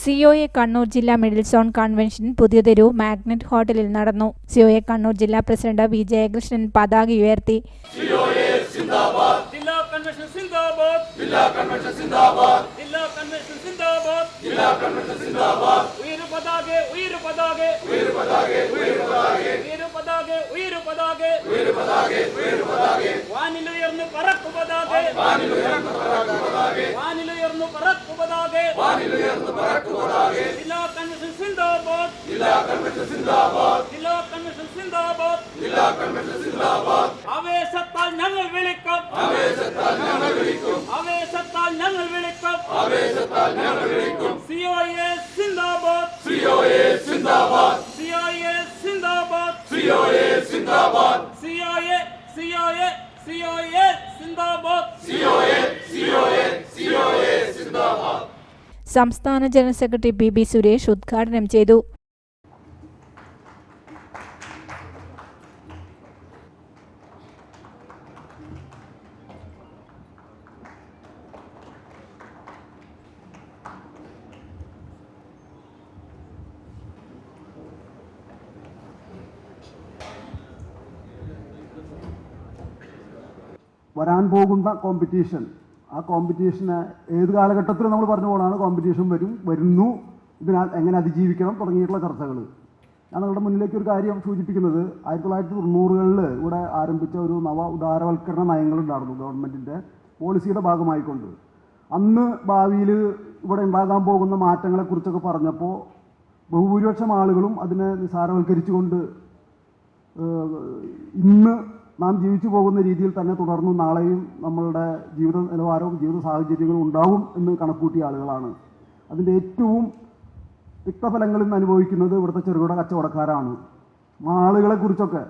C O A Kannur ജില്ലാ middle zone convention Puthiyatheru magnet ഹോട്ടലിൽ നടന്നു. സി ഒ എ കണ്ണൂർ ജില്ലാ പ്രസിഡന്റ് വി ജയകൃഷ്ണൻ പതാക ഉയർത്തി. വാനിലുയർന്നു പറക്കുപതാകെ വാനിലുയർന്നു പറക്കുപതാകെ ജില്ലാ കൺവെൻഷൻ സിന്ദാബാദ് ജില്ലാ കൺവെൻഷൻ സിന്ദാബാദ് ജില്ലാ കൺവെൻഷൻ സിന്ദാബാദ് ആവേശത്താൽ ഞങ്ങൾ വിളിക്കും ആവേശത്താൽ ഞങ്ങൾ വിളിക്കും ആവേശത്താൽ ഞങ്ങൾ വിളിക്കും ആവേശത്താൽ ഞങ്ങൾ വിളിക്കും സിഒഎ സിന്ദാബാദ് സിഒഎ സിന്ദാബാദ് സിഒഎ സിന്ദാബാദ് COA COA COA COA COA COA COA സിന്ദാബാദ് സംസ്ഥാന general secretary P B Suresh ഉദ്ഘാടനം ചെയ്തു വരാൻ പോകുന്ന കോമ്പറ്റീഷൻ ആ കോമ്പറ്റീഷന് ഏത് കാലഘട്ടത്തിലും നമ്മൾ പറഞ്ഞു പോകണമാണ് കോമ്പറ്റീഷൻ വരും വരുന്നു. ഇതിനാൽ എങ്ങനെ അതിജീവിക്കണം തുടങ്ങിയിട്ടുള്ള ചർച്ചകൾ. ഞാൻ നിങ്ങളുടെ മുന്നിലേക്ക് ഒരു കാര്യം സൂചിപ്പിക്കുന്നത് ആയിരത്തി തൊള്ളായിരത്തി തൊണ്ണൂറുകളിൽ ഇവിടെ ആരംഭിച്ച ഒരു നവ ഉദാരവൽക്കരണ നയങ്ങളുണ്ടായിരുന്നു ഗവൺമെന്റിന്റെ പോളിസിയുടെ ഭാഗമായിക്കൊണ്ട്. അന്ന് ഭാവിയിൽ ഇവിടെ ഉണ്ടാകാൻ പോകുന്ന മാറ്റങ്ങളെക്കുറിച്ചൊക്കെ പറഞ്ഞപ്പോൾ ബഹുഭൂരിപക്ഷം ആളുകളും അതിനെ നിസാരവൽക്കരിച്ചുകൊണ്ട് ഇന്ന് നാം ജീവിച്ചു പോകുന്ന രീതിയിൽ തന്നെ തുടർന്നും നാളെയും നമ്മളുടെ ജീവിത നിലവാരവും ജീവിത സാഹചര്യങ്ങളും ഉണ്ടാവും എന്ന് കണക്കൂട്ടിയ ആളുകളാണ്. അതിന്റെ ഏറ്റവും തിക്തഫലങ്ങളിൽ നിന്ന് അനുഭവിക്കുന്നത് ഇവിടുത്തെ ചെറുകിട കച്ചവടക്കാരാണ്. ആളുകളെ കുറിച്ചൊക്കെ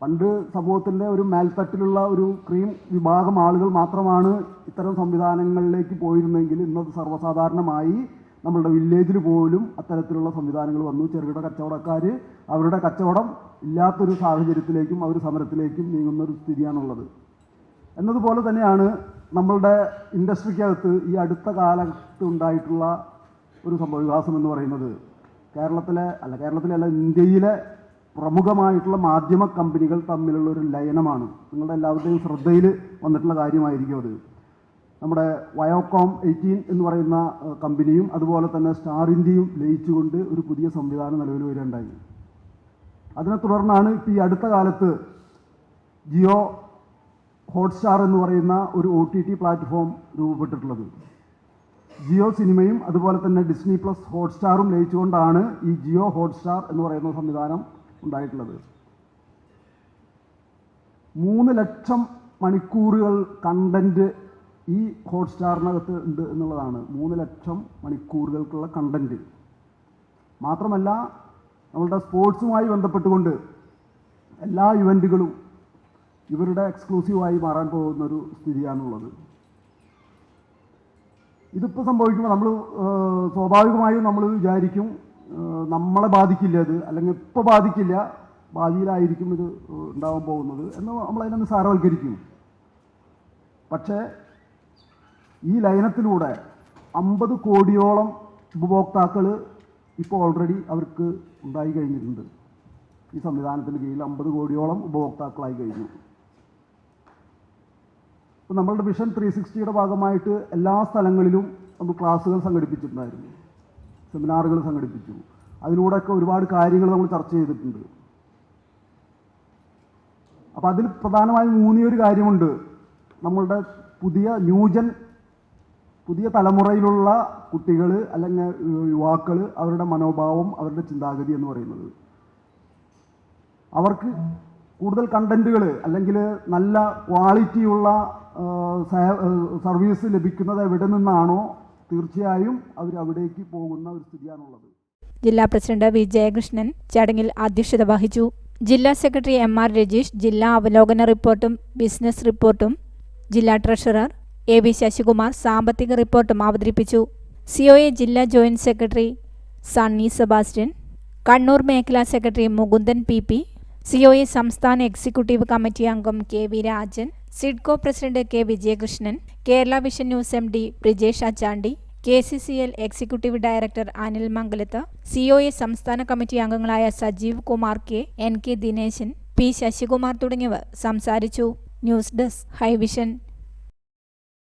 പണ്ട് സമൂഹത്തിന്റെ ഒരു മേൽത്തട്ടിലുള്ള ഒരു ക്രീം വിഭാഗം ആളുകൾ മാത്രമാണ് ഇത്തരം സംവിധാനങ്ങളിലേക്ക് പോയിരുന്നെങ്കിൽ ഇന്നത് സർവസാധാരണമായി നമ്മളുടെ വില്ലേജിൽ പോലും അത്തരത്തിലുള്ള സംവിധാനങ്ങൾ വന്നു. ചെറുകിട കച്ചവടക്കാർ അവരുടെ കച്ചവടം ഇല്ലാത്തൊരു സാഹചര്യത്തിലേക്കും അവർ സമരത്തിലേക്കും നീങ്ങുന്ന ഒരു സ്ഥിതിയാണുള്ളത്. എന്നതുപോലെ തന്നെയാണ് നമ്മളുടെ ഇൻഡസ്ട്രിക്കകത്ത് ഈ അടുത്ത കാലത്ത് ഉണ്ടായിട്ടുള്ള ഒരു സംഭവവികാസം എന്ന് പറയുന്നത്. കേരളത്തിലെ അല്ല കേരളത്തിലല്ല ഇന്ത്യയിലെ പ്രമുഖമായിട്ടുള്ള മാധ്യമ കമ്പനികൾ തമ്മിലുള്ള ഒരു ലയനമാണ്. നിങ്ങളുടെ എല്ലാവരുടെയും ശ്രദ്ധയിൽ വന്നിട്ടുള്ള കാര്യമായിരിക്കും അത്. നമ്മുടെ വയോകോം എയ്റ്റീൻ എന്ന് പറയുന്ന കമ്പനിയും അതുപോലെ തന്നെ സ്റ്റാർ ഇന്ത്യയും ലയിച്ചുകൊണ്ട് ഒരു പുതിയ സംവിധാനം നിലവിൽ വരികയുണ്ടായി. അതിനെ തുടർന്നാണ് ഇപ്പോൾ ഈ അടുത്ത കാലത്ത് ജിയോ ഹോട്ട്സ്റ്റാർ എന്ന് പറയുന്ന ഒരു ഒ ടി ടി പ്ലാറ്റ്ഫോം രൂപപ്പെട്ടിട്ടുള്ളത്. ജിയോ സിനിമയും അതുപോലെ തന്നെ ഡിസ്നി പ്ലസ് ഹോട്ട്സ്റ്റാറും ലയിച്ചുകൊണ്ടാണ് ഈ ജിയോ ഹോട്ട്സ്റ്റാർ എന്ന് പറയുന്ന സംവിധാനം ഉണ്ടായിട്ടുള്ളത്. മൂന്ന് ലക്ഷം മണിക്കൂറുകൾ കണ്ടന്റ് ഈ ഹോട്ട്സ്റ്റാറിനകത്ത് ഉണ്ട് എന്നുള്ളതാണ്. മൂന്ന് ലക്ഷം മണിക്കൂറുകൾക്കുള്ള കണ്ടന്റ് മാത്രമല്ല നമ്മളുടെ സ്പോർട്സുമായി ബന്ധപ്പെട്ടുകൊണ്ട് എല്ലാ ഇവന്റുകളും ഇവരുടെ എക്സ്ക്ലൂസീവായി മാറാൻ പോകുന്ന ഒരു സ്ഥിതിയാണുള്ളത് ഇതിപ്പോൾ സംഭവിക്കുമ്പോൾ നമ്മൾ സ്വാഭാവികമായും നമ്മൾ വിചാരിക്കും നമ്മളെ ബാധിക്കില്ല ഇത്. അല്ലെങ്കിൽ ഇപ്പോൾ ബാധിക്കില്ല ഭാവിയിലായിരിക്കും ഇത് ഉണ്ടാവാൻ പോകുന്നത് എന്ന് നമ്മളതിനെ സാരവൽക്കരിക്കും. പക്ഷേ ഈ ലയനത്തിലൂടെ അമ്പത് കോടിയോളം ഉപഭോക്താക്കൾ ഇപ്പോൾ ഓൾറെഡി അവർക്ക് ഉണ്ടായി കഴിഞ്ഞിട്ടുണ്ട്. ഈ സംവിധാനത്തിന് കീഴിൽ അമ്പത് കോടിയോളം ഉപഭോക്താക്കളായി കഴിഞ്ഞു. ഇപ്പം നമ്മളുടെ വിഷൻ ത്രീ സിക്സ്റ്റിയുടെ ഭാഗമായിട്ട് എല്ലാ സ്ഥലങ്ങളിലും നമ്മൾ ക്ലാസ്സുകൾ സംഘടിപ്പിച്ചിട്ടുണ്ടായിരുന്നു. സെമിനാറുകൾ സംഘടിപ്പിച്ചു. അതിലൂടെയൊക്കെ ഒരുപാട് കാര്യങ്ങൾ നമ്മൾ ചർച്ച ചെയ്തിട്ടുണ്ട്. അപ്പം അതിൽ പ്രധാനമായും മൂന്നിയൊരു കാര്യമുണ്ട്. നമ്മളുടെ പുതിയ ന്യൂജൻ പുതിയ തലമുറയിലുള്ള കുട്ടികൾ അല്ലെങ്കിൽ യുവാക്കൾ അവരുടെ മനോഭാവം അവരുടെ ചിന്താഗതി എന്ന് പറയുന്നത്. അവർക്ക് കൂടുതൽ കണ്ടന്റുകൾ അല്ലെങ്കിൽ നല്ല ക്വാളിറ്റിയുള്ള സർവീസ് ലഭിക്കുന്നത് എവിടെ നിന്നാണോ തീർച്ചയായും അവർ അവിടേക്ക് പോകുന്ന ഒരു സ്ഥിതിയാണുള്ളത്. ജില്ലാ പ്രസിഡന്റ് വി. ജയകൃഷ്ണൻ ചടങ്ങിൽ അധ്യക്ഷത വഹിച്ചു. ജില്ലാ സെക്രട്ടറി എം. ആർ. രജീഷ് ജില്ലാ അവലോകന റിപ്പോർട്ടും ബിസിനസ് റിപ്പോർട്ടും ജില്ലാ ട്രഷറർ എ വി ശശികുമാർ സാമ്പത്തിക റിപ്പോർട്ടും അവതരിപ്പിച്ചു. സിഒഎ ജില്ലാ ജോയിന്റ് സെക്രട്ടറി സണ്ണി സെബാസ്റ്റ്യൻ കണ്ണൂർ മേഖലാ secretary Mukundan P P COA സംസ്ഥാന എക്സിക്യൂട്ടീവ് കമ്മിറ്റി അംഗം K V Rajan SIDCO president K Vijayakrishnan Kerala vision news M D Brijesh Achandi K C C L executive director Anil Mangalath C O A സംസ്ഥാന കമ്മിറ്റി അംഗങ്ങളായ Sajeev Kumar K N K Dineshan P Sasikumar തുടങ്ങിയവർ സംസാരിച്ചു. News desk Hi Vision